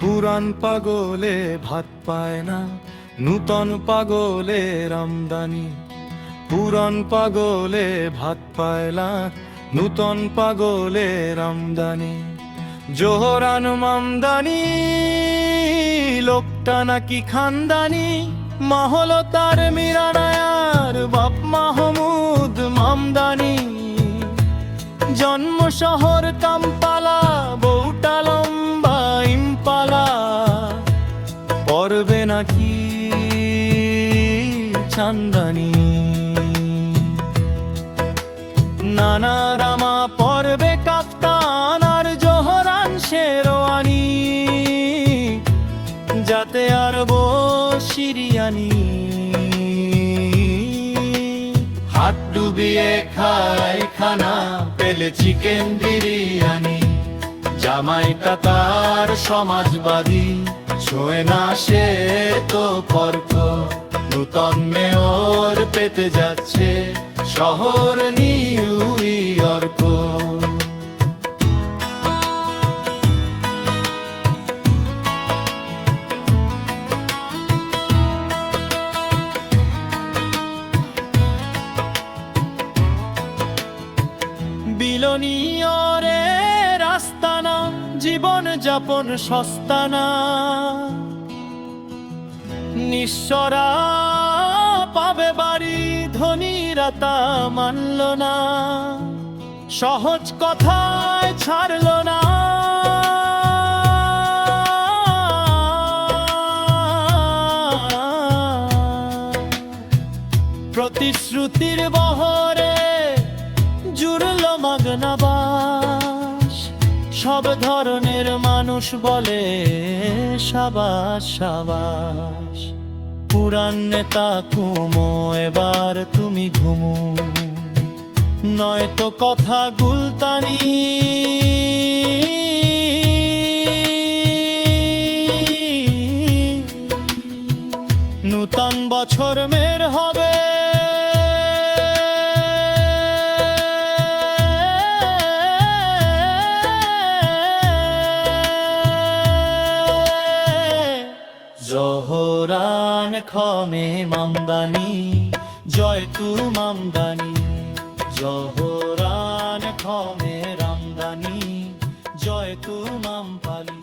পুরান পাগলে ভাত পায় না, নূতন পাগলে রামদানি। পুরান পাগলে ভাত পায় না, নূতন পাগলে রামদানি। জোহরান মামদানি, লোকটা নাকি খানদানি। মাহল তার মিরানায়ার বাপ মাহমুদ মামদানি। জন্ম শহর কাম্পালা নাকি চান্দানি? নানা রামা পড়বে কাপ্তান আর জোহরান শেরওয়ানি, যাতে আর সিরিয়ানি। হাত ডুবিয়ে খাই খানা, পেলে চিকেন বিরিয়ানি। জামাইটা তার সমাজবাদী। ছোঁয় না সে তো পর্ক নূতন মেয়র পেতে যাচ্ছে শহর নিউ ইয়র্ক বিলনীয়রে জীবন যাপন সস্তানা নিঃস্বরা পাবে বাড়ি, ধনীরা তা মানল না। সহজ কথায় ছাড়ল না। প্রতিশ্রুতির বহরে জুড়ল মগ্নাবাস সব ধরনের মানুষ বলে, সাবাস সাবাস। পুরান নেতা কুমো, এবার তুমি ঘুমু। নয়তো কথা গুলতানি। নূতন বছর মের হবে জহরান খমে মামদানি জয় তু মামদানি। জহরান খমে রামদানি জয় তু মামপালি।